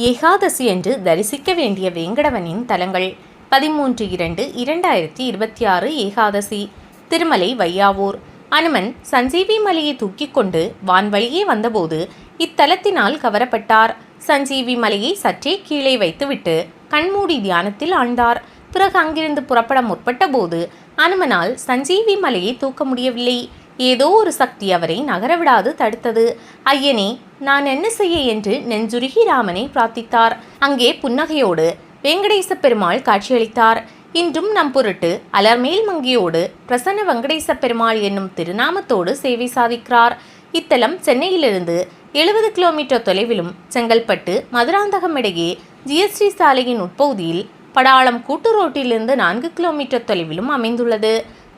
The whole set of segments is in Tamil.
ஏகாதசி என்று தரிசிக்க வேண்டிய வேங்கடவனின் தலங்கள். பதிமூன்று இரண்டு இரண்டாயிரத்தி இருபத்தி ஆறு ஏகாதசி. திருமலை வையாவூர். அனுமன் சஞ்சீவி மலையை தூக்கிக் கொண்டு வான்வழியே வந்தபோது இத்தலத்தினால் கவரப்பட்டார். சஞ்சீவி மலையை சற்றே கீழே வைத்துவிட்டு கண்மூடி தியானத்தில் ஆழ்ந்தார். பிறகு அங்கிருந்து புறப்பட முற்பட்ட போது அனுமனால் சஞ்சீவி மலையை தூக்க முடியவில்லை. ஏதோ ஒரு சக்தி அவரை நகரவிடாது தடுத்தது. ஐயனே நான் என்ன செய்ய என்று நெஞ்சுருகி ராமனை பிரார்த்தித்தார். அங்கே புன்னகையோடு வெங்கடேச பெருமாள் காட்சியளித்தார். இன்றும் நம் பொருட்டு அலர்மேல் மங்கியோடு பிரசன்ன வெங்கடேச பெருமாள் என்னும் திருநாமத்தோடு சேவை சாதிக்கிறார். இத்தலம் சென்னையிலிருந்து எழுபது கிலோமீட்டர் தொலைவிலும் செங்கல்பட்டு மதுராந்தகம் இடையே ஜிஎஸ்டி சாலையின் உட்பகுதியில் படாளம் கூட்டு ரோட்டிலிருந்து நான்கு கிலோமீட்டர் தொலைவிலும் அமைந்துள்ளது.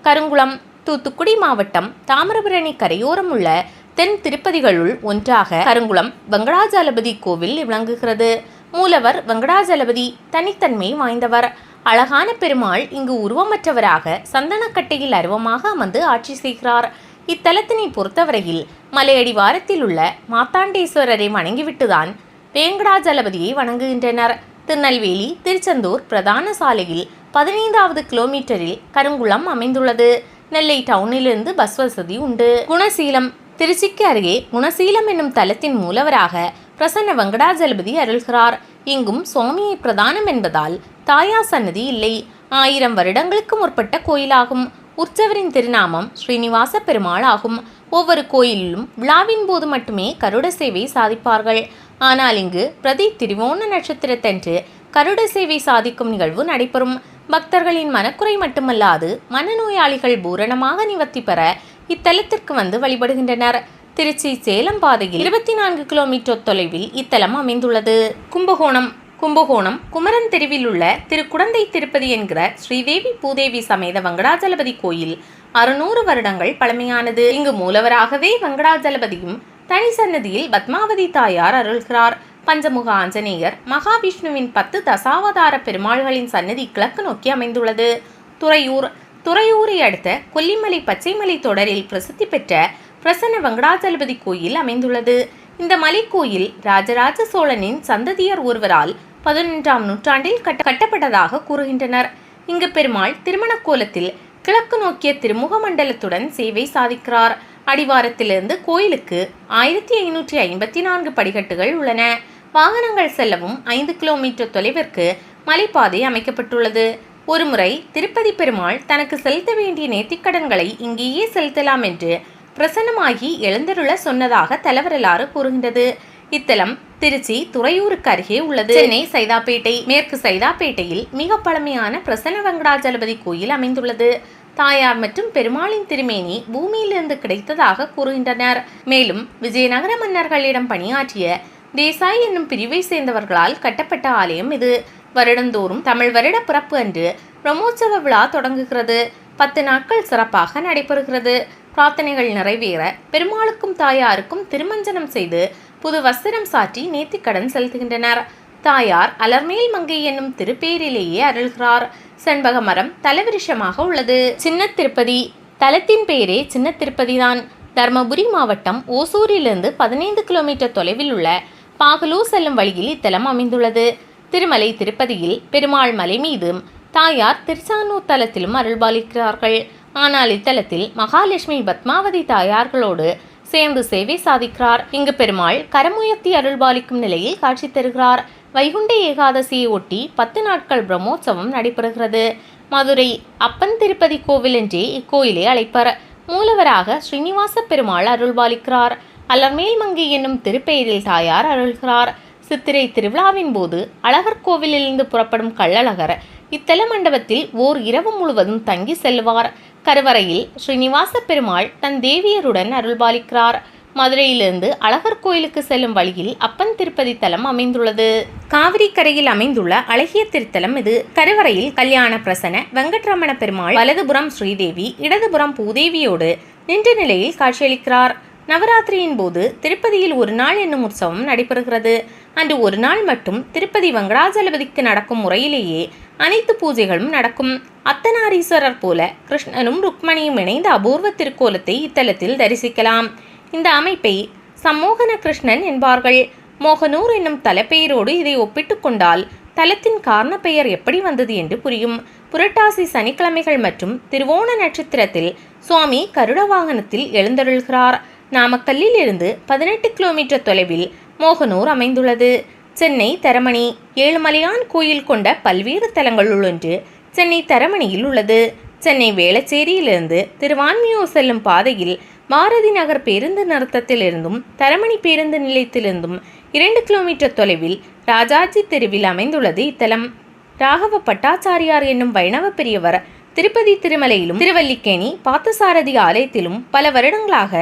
கருங்குளம் தூத்துக்குடி மாவட்டம் தாமிரபரணி கரையோரம் உள்ள தென் திருப்பதிகளுள் ஒன்றாக கருங்குளம் வெங்கடாஜலபதி கோவில் விளங்குகிறது. மூலவர் வெங்கடாஜலபதி தனித்தன்மை வாய்ந்தவர். அழகான பெருமாள் இங்கு உருவமற்றவராக சந்தனக்கட்டையில் அருவமாக அமர்ந்து ஆட்சி செய்கிறார். இத்தலத்தினை பொறுத்தவரையில் மலையடிவாரத்தில் உள்ள மாத்தாண்டேஸ்வரரை வணங்கிவிட்டுதான் வேங்கடாஜலபதியை வணங்குகின்றனர். திருநெல்வேலி திருச்செந்தூர் பிரதான சாலையில் பதினைந்தாவது கிலோமீட்டரில் கருங்குளம் அமைந்துள்ளது. நெல்லை டவுனிலிருந்து பஸ் வசதி உண்டு. குணசீலம் திருச்சிக்கு அருகே குணசீலம் என்னும் தலத்தின் மூலவராக பிரசன்ன வெங்கடாஜலபதி அருள்கிறார். இங்கும் சுவாமியை பிரதானம் என்பதால் தாயா சன்னதி இல்லை. ஆயிரம் வருடங்களுக்கு முற்பட்ட கோயிலாகும். உற்சவரின் திருநாமம் ஸ்ரீனிவாச பெருமாள் ஆகும் ஒவ்வொரு கோயிலிலும் விழாவின் போது மட்டுமே கருட சேவை சாதிப்பார்கள். ஆனால் இங்கு பிரதி திருவோண நட்சத்திரத்தன்று கருட சேவை சாதிக்கும் நிகழ்வு நடைபெறும். பக்தர்களின் மனக்குறை மட்டுமல்லாது மனநோயாளிகள் பூரணமாக நிவர்த்தி பெற இத்தலத்திற்கு வந்து வழிபடுகின்றனர். திருச்சி சேலம் பாதையில் இருபத்தி நான்கு கிலோமீட்டர் தொலைவில் இத்தலம் அமைந்துள்ளது. கும்பகோணம் கும்பகோணம் குமரன் தெருவில் உள்ள திரு குடந்தை திருப்பதி என்கிற ஸ்ரீதேவி பூதேவி சமேத வங்கடாஜலபதி கோயில் அறுநூறு வருடங்கள் பழமையானது. இங்கு மூலவராகவே வங்கடாஜலபதியும் தனி சன்னதியில் பத்மாவதி தாயார் அருள்கிறார். பஞ்சமுக ஆஞ்சநேயர் மகாவிஷ்ணுவின் பத்து தசாவதார பெருமாள்களின் சன்னதி கிழக்கு நோக்கி அமைந்துள்ளது. துறையூர் துறையூரை அடுத்த கொல்லிமலை பச்சைமலை தொடரில் பிரசித்தி பெற்ற பிரசன்ன வெங்கடாஜலபதி கோயில் அமைந்துள்ளது. இந்த மலைக்கோயில் ராஜராஜ சோழனின் சந்ததியர் ஒருவரால் பதினொன்றாம் நூற்றாண்டில் கட்ட கட்டப்பட்டதாக கூறுகின்றனர். இங்கு பெருமாள் திருமண கோலத்தில் கிழக்கு நோக்கிய திருமுக மண்டலத்துடன் சேவை சாதிக்கிறார். அடிவாரத்திலிருந்து கோயிலுக்கு ஆயிரத்தி ஐநூற்றி ஐம்பத்தி நான்கு படிக்கட்டுகள் உள்ளன. வாகனங்கள் செல்லவும் ஐந்து கிலோமீட்டர் தொலைவிற்கு மலைப்பாதை அமைக்கப்பட்டுள்ளது. ஒருமுறை திருப்பதி பெருமாள் தனக்கு செலுத்த வேண்டிய நேர்த்திக்கடன்களை இங்கேயே செலுத்தலாம் என்று பிரசன்னமாகி எழுந்தருள சொன்னதாக தலவரலாறு கூறுகின்றது. இத்தலம் திருச்சி துறையூருக்கு அருகே உள்ளது. சென்னை சைதாப்பேட்டை மேற்கு சைதாப்பேட்டையில் மிக பழமையான பிரசன்ன வெங்கடாஜலபதி கோயில் அமைந்துள்ளது. தாயார் மற்றும் பெருமாளின் திருமேனி பூமியிலிருந்து கிடைத்ததாக கூறுகின்றனர். மேலும் விஜயநகர மன்னர்களிடம் பணியாற்றிய தேசாய் என்னும் பிரிவை சேர்ந்தவர்களால் கட்டப்பட்ட ஆலயம் இது. வருடந்தோறும் தமிழ் வருட பிறப்பு அன்று பிரம்மோற்சவ விழா தொடங்குகிறது. பத்து நாட்கள் சிறப்பாக நடைபெறுகிறது. பிரார்த்தனைகள் நிறைவேற பெருமாளுக்கும் தாயாருக்கும் திருமஞ்சனம் செய்து புது வஸ்திரம் சாற்றி நேர்த்திக்கடன் செலுத்துகின்றனர். தாயார் அலர்மேல் மங்கை என்னும் திருப்பேரிலேயே அருள்கிறார். செண்பக மரம் தலவிருஷமாக உள்ளது. சின்ன திருப்பதி. தலத்தின் பெயரே சின்ன திருப்பதிதான். தர்மபுரி மாவட்டம் ஓசூரிலிருந்து பதினைந்து கிலோமீட்டர் தொலைவில் உள்ள பாகலூர் செல்லும் வழியில் இத்தலம் அமைந்துள்ளது. திருமலை திருப்பதியில் பெருமாள் மலை மீதும் தாயார் திருச்சானூர் தலத்திலும் அருள்பாலிக்கிறார்கள். ஆனால் இத்தலத்தில் மகாலட்சுமி பத்மாவதி தாயார்களோடு சேர்ந்து சேவை சாதிக்கிறார். இங்கு பெருமாள் கரமுயர்த்தி அருள்பாலிக்கும் நிலையில் காட்சி தருகிறார். வைகுண்ட ஏகாதசியை ஒட்டி பத்து நாட்கள் பிரம்மோற்சவம் நடைபெறுகிறது. மதுரை அப்பன் திருப்பதி கோவில் என்றே இக்கோயிலை அழைப்பர். மூலவராக ஸ்ரீனிவாச பெருமாள் அருள்பாலிக்கிறார். அலர்மேல் மங்கி என்னும் திருப்பெயரில் தாயார் அருள்கிறார். சித்திரை திருவிழாவின் போது அழகர் கோவிலிலிருந்து புறப்படும் கள்ளழகர் இத்தல மண்டபத்தில் ஓர் இரவு முழுவதும் தங்கி செல்வார். கருவறையில் ஸ்ரீனிவாச பெருமாள் தன் தேவியருடன் அருள்பாலிக்கிறார். மதுரையிலிருந்து அழகர் கோயிலுக்கு செல்லும் வழியில் அப்பன் திருப்பதி தலம் அமைந்துள்ளது. காவிரி கரையில் அமைந்துள்ள அழகிய திருத்தலம் இது. கருவறையில் கல்யாண பிரசன வெங்கட்ரமண பெருமாள் வலதுபுறம் ஸ்ரீதேவி இடதுபுறம் பூதேவியோடு நின்ற நிலையில் காட்சியளிக்கிறார். நவராத்திரியின் போது திருப்பதியில் ஒரு நாள் என்னும் உற்சவம் நடைபெறுகிறது. அன்று ஒரு நாள் மட்டும் திருப்பதி வெங்கடாஜலபதிக்கு நடக்கும் முறையிலேயே அனைத்து பூஜைகளும் நடக்கும். அத்தனாரீஸ்வரர் போல கிருஷ்ணனும் ருக்மணியும் இணைந்த அபூர்வ திருக்கோலத்தை இத்தலத்தில் தரிசிக்கலாம். இந்த அமைப்பை சம்மோகன கிருஷ்ணன் என்பார்கள். மோகனூர் என்னும் தலப்பெயரோடு இதை ஒப்பிட்டு கொண்டால் தலத்தின் காரண பெயர் எப்படி வந்தது என்று புரியும். புரட்டாசி சனிக்கிழமைகள் மற்றும் திருவோண நட்சத்திரத்தில் சுவாமி கருட வாகனத்தில் எழுந்தருள்கிறார். நாமக்கல்லில் இருந்து பதினெட்டு கிலோமீட்டர் தொலைவில் மோகனூர் அமைந்துள்ளது. சென்னை தரமணி ஏழுமலையான் கோயில் கொண்ட பல்வேறு தலங்களுள் ஒன்று சென்னை தரமணியில் உள்ளது. சென்னை வேளச்சேரியிலிருந்து திருவான்மியூர் செல்லும் பாதையில் பாரதி நகர் பேருந்து நிறுத்தத்திலிருந்தும் தரமணி பேருந்து நிலையத்திலிருந்தும் இரண்டு கிலோமீட்டர் தொலைவில் ராஜாஜி தெருவில் அமைந்துள்ளது இத்தலம். ராகவ பட்டாச்சாரியார் என்னும் வைணவ பெரியவர் திருப்பதி திருமலையிலும் திருவல்லிக்கேணி பார்த்தசாரதி ஆலயத்திலும் பல வருடங்களாக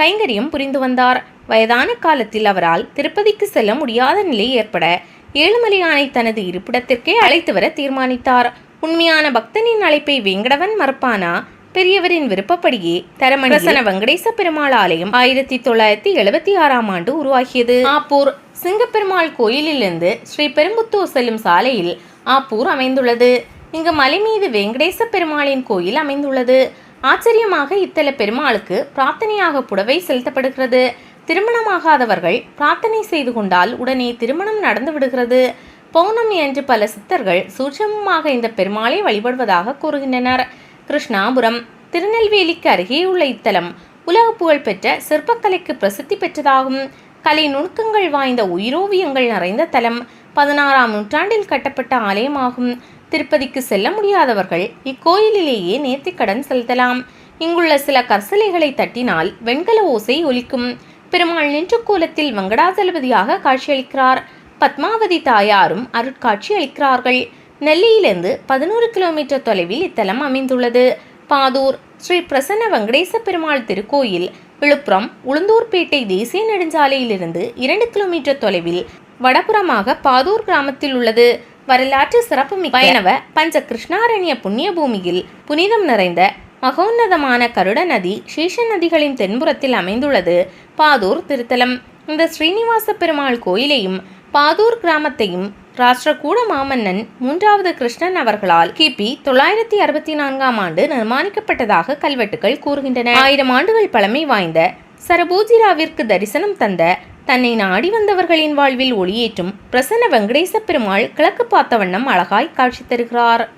கைங்கரியம் புரிந்து வந்தார். வயதான காலத்தில் அவரால் திருப்பதிக்கு செல்ல முடியாத நிலை ஏற்பட ஏழுமலையானை தனது இருப்பிடத்திற்கே அழைத்து வர தீர்மானித்தார். உண்மையான பக்தனின் அழைப்பை வேங்கடவன் மறப்பானா? பெரியவரின் விருப்பப்படியே தரமணி வெங்கடேச பெருமாள் ஆலயம் ஆயிரத்தி தொள்ளாயிரத்தி எழுபத்தி ஆறாம் ஆண்டு உருவாகியது. ஆப்பூர் சிங்கப்பெருமாள் கோயிலிலிருந்து ஸ்ரீ பெரும்புத்தூர் செல்லும் சாலையில் ஆப்பூர் அமைந்துள்ளது. இங்கு மலை மீது வெங்கடேச பெருமாளின் கோயில் அமைந்துள்ளது. ஆச்சரியமாக இத்தல பெருமாளுக்கு பிரார்த்தனையாக புடவை செலுத்தப்படுகிறது. திருமணமாகாதவர்கள் பிரார்த்தனை செய்து கொண்டால் உடனே திருமணம் நடந்து விடுகிறது. பௌர்ணமி என்று பல சித்தர்கள் சூட்சமமாக இந்த பெருமாளை வழிபடுவதாக கூறுகின்றனர். கிருஷ்ணாபுரம் திருநெல்வேலிக்கு அருகே உள்ள இத்தலம் உலக புகழ் பெற்ற சிற்பக்கலைக்கு பிரசித்தி பெற்றதாகும். கலை நுணுக்கங்கள் வாய்ந்த உயிரோவியங்கள் நிறைந்த தலம் பதினாறாம் நூற்றாண்டில் கட்டப்பட்ட ஆலயமாகும். திருப்பதிக்கு செல்ல முடியாதவர்கள் இக்கோயிலிலேயே நேர்த்திக்கடன் செலுத்தலாம். இங்குள்ள சில கற்சலைகளை தட்டினால் வெண்கல ஓசை ஒலிக்கும். பெருமாள் நின்ற கோலத்தில் வெங்கடாசலபதியாக காட்சியளிக்கிறார். பத்மாவதி தாயாரும் அருட்காட்சி அளிக்கிறார்கள். நெல்லியிலிருந்து பதினோரு கிலோமீட்டர் தொலைவில் இத்தலம் அமைந்துள்ளது. பாதூர் ஸ்ரீ பிரசன்ன வெங்கடேச பெருமாள் திருக்கோயில் விழுப்புரம் உளுந்தூர்பேட்டை தேசிய நெடுஞ்சாலையிலிருந்து இரண்டு கிலோமீட்டர் தொலைவில் வடபுறமாக பாதூர் கிராமத்தில் உள்ளது. வரலாற்று சிறப்புமிக்க பயணவ பஞ்ச கிருஷ்ணாரண்ய புண்ணிய பூமியில் புனிதம் நிறைந்த மகோன்னதமான கருட நதி சீஷ நதிகளின் தென்புறத்தில் அமைந்துள்ளது பாதூர் திருத்தலம். இந்த ஸ்ரீனிவாச பெருமாள் கோயிலையும் பாதூர் கிராமத்தையும் ராஷ்டிரகூட மாமன்னன் மூன்றாவது கிருஷ்ணன் அவர்களால் கிபி தொள்ளாயிரத்தி அறுபத்தி நான்காம் ஆண்டு நிர்மாணிக்கப்பட்டதாக கல்வெட்டுகள் கூறுகின்றன. ஆயிரம் ஆண்டுகள் பழமை வாய்ந்த சரபூஜிராவிற்கு தரிசனம் தந்த தன்னை நாடி வந்தவர்களின் வாழ்வில் ஒளியேற்றும் பிரசன்ன வெங்கடேச பெருமாள் கிழக்கு பார்த்த வண்ணம் அழகாய் காட்சி தருகிறார்.